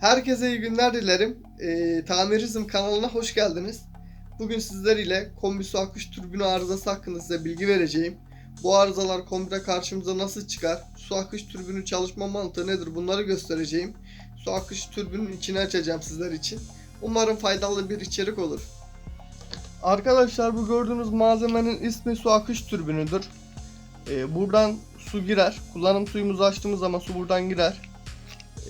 Herkese iyi günler dilerim. Ee, Tamirizm kanalına hoş geldiniz. Bugün sizler ile kombi su akış türbünü arızası hakkında size bilgi vereceğim. Bu arızalar kombide karşımıza nasıl çıkar? Su akış türbünü çalışma mantığı nedir? Bunları göstereceğim. Su akış türbünün içini açacağım sizler için. Umarım faydalı bir içerik olur. Arkadaşlar bu gördüğünüz malzemenin ismi su akış türbünüdür. Ee, buradan su girer. Kullanım suyumuzu açtığımız zaman su buradan girer.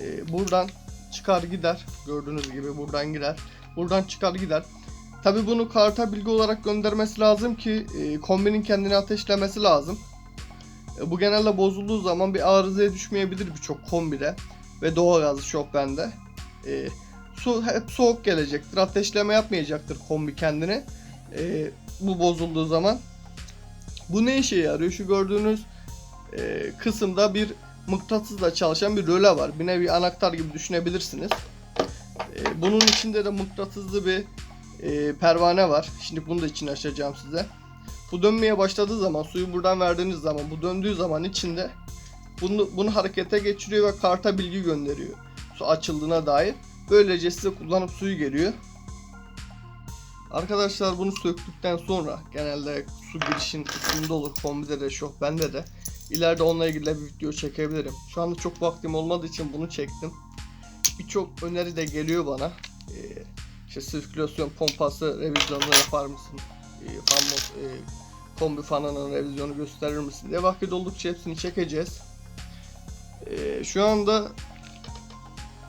Ee, buradan çıkar gider. Gördüğünüz gibi buradan girer. Buradan çıkar gider. Tabi bunu karta bilgi olarak göndermesi lazım ki e, kombinin kendini ateşlemesi lazım. E, bu genelde bozulduğu zaman bir arızaya düşmeyebilir birçok kombide ve doğalgaz şofbende. E, su hep soğuk gelecektir. Ateşleme yapmayacaktır kombi kendini. E, bu bozulduğu zaman. Bu ne işe yarıyor? Şu gördüğünüz e, kısımda bir mıknatısla çalışan bir röle var. Bir nevi anahtar gibi düşünebilirsiniz. E, bunun içinde de mıknatıslı bir e, pervane var. Şimdi bunu da içini açacağım size. Bu dönmeye başladığı zaman suyu buradan verdiğiniz zaman bu döndüğü zaman içinde bunu, bunu harekete geçiriyor ve karta bilgi gönderiyor. Su açıldığına dair. Böylece size kullanıp suyu geliyor. Arkadaşlar bunu söktükten sonra genelde su girişin üstünde olur kombide de şok bende de. İleride onunla ilgili de bir video çekebilirim. Şu anda çok vaktim olmadığı için bunu çektim. Birçok öneri de geliyor bana. Ee, işte sirkülasyon pompası revizyonunu yapar mısın? Ee, fan, e, kombi fanının revizyonu gösterir misin diye vakit oldukça hepsini çekeceğiz. Ee, şu anda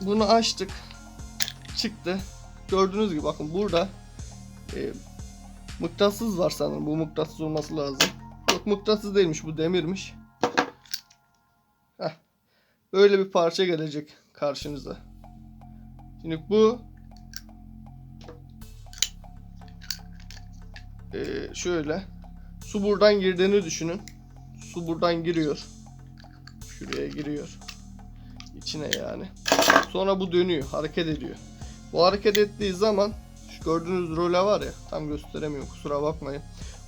bunu açtık. Çıktı. Gördüğünüz gibi bakın burada e, mıknatıs var sanırım. Bu mıknatıs olması lazım. Yok mıknatıs değilmiş bu demirmiş. Böyle bir parça gelecek karşınıza. Şimdi bu Ee, şöyle su buradan girdiğini düşünün. Su buradan giriyor. Şuraya giriyor. İçine yani. Sonra bu dönüyor, hareket ediyor. Bu hareket ettiği zaman şu gördüğünüz role var ya tam gösteremiyorum kusura bakmayın.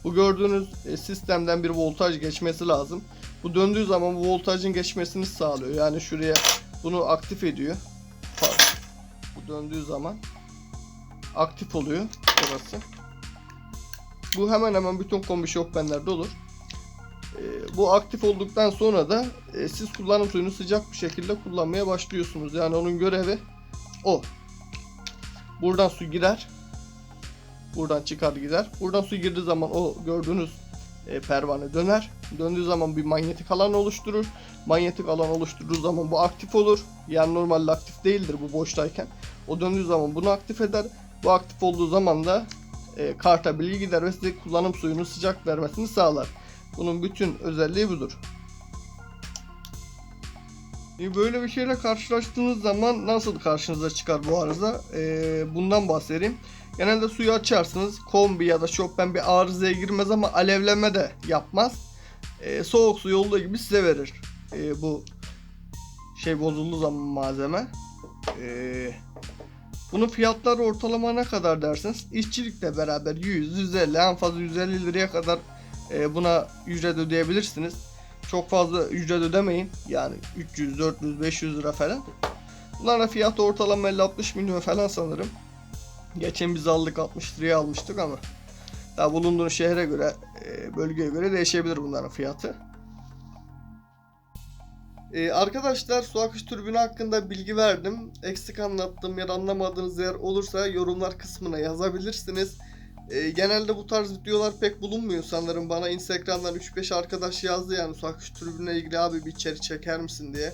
Bu gördüğünüz e, sistemden bir voltaj geçmesi lazım. Bu döndüğü zaman bu voltajın geçmesini sağlıyor. Yani şuraya bunu aktif ediyor. Pardon. Bu döndüğü zaman aktif oluyor burası. Bu hemen hemen bütün kombi şofbenlerde olur. Ee, bu aktif olduktan sonra da e, siz kullanım suyunu sıcak bir şekilde kullanmaya başlıyorsunuz. Yani onun görevi o. Buradan su girer. Buradan çıkar gider. Buradan su girdiği zaman o gördüğünüz e, pervane döner. Döndüğü zaman bir manyetik alan oluşturur. Manyetik alan oluşturduğu zaman bu aktif olur. Yani normalde aktif değildir bu boştayken. O döndüğü zaman bunu aktif eder. Bu aktif olduğu zaman da e, karta bilgi gider ve size kullanım suyunu sıcak vermesini sağlar. Bunun bütün özelliği budur. E, Böyle bir şeyle karşılaştığınız zaman nasıl karşınıza çıkar bu arıza? E, bundan bahsedeyim. Genelde suyu açarsınız. Kombi ya da şofben bir arızaya girmez ama alevlenme de yapmaz. E, soğuk su olduğu gibi size verir. E, bu şey bozulduğu zaman malzeme. E, bunun fiyatları ortalama ne kadar dersiniz? İşçilikle beraber 100, 150 en fazla 150 liraya kadar e, buna ücret ödeyebilirsiniz. Çok fazla ücret ödemeyin. Yani 300, 400, 500 lira falan. Bunların fiyatı ortalama 50-60 milyon falan sanırım. Geçen biz aldık 60 liraya almıştık ama daha bulunduğunuz şehre göre, e, bölgeye göre değişebilir bunların fiyatı. Ee, arkadaşlar su akış türbünü hakkında bilgi verdim. Eksik anlattığım ya da anlamadığınız yer olursa yorumlar kısmına yazabilirsiniz. Ee, genelde bu tarz videolar pek bulunmuyor sanırım. Bana Instagram'dan 3-5 arkadaş yazdı yani su akış türbününe ilgili abi bir içerik çeker misin diye.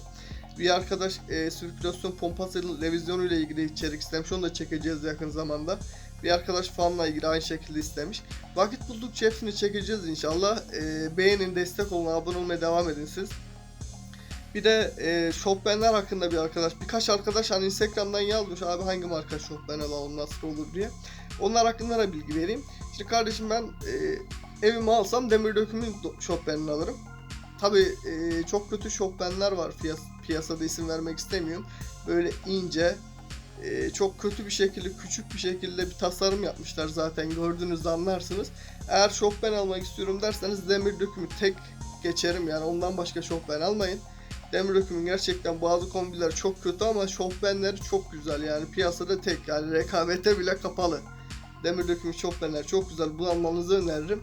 Bir arkadaş e, sirkülasyon pompası revizyonu ile ilgili içerik istemiş. Onu da çekeceğiz yakın zamanda. Bir arkadaş fanla ilgili aynı şekilde istemiş. Vakit buldukça hepsini çekeceğiz inşallah. E, beğenin, destek olun, abone olmaya devam edin siz. Bir de e, shopbenler hakkında bir arkadaş, birkaç arkadaş hani Instagram'dan yazmış abi hangi marka shopben alalım nasıl olur diye. Onlar hakkında da bilgi vereyim. Şimdi kardeşim ben e, evimi alsam demir dökümün shopbenini alırım. Tabi e, çok kötü shopbenler var piyas piyasada isim vermek istemiyorum. Böyle ince, e, çok kötü bir şekilde, küçük bir şekilde bir tasarım yapmışlar zaten gördüğünüzde anlarsınız. Eğer shopben almak istiyorum derseniz demir dökümü tek geçerim yani ondan başka shopben almayın. Demir dökümün gerçekten bazı kombiler çok kötü ama şofbenleri çok güzel yani piyasada tek yani rekabete bile kapalı. Demir dökümü şofbenler çok güzel bunu almanızı öneririm.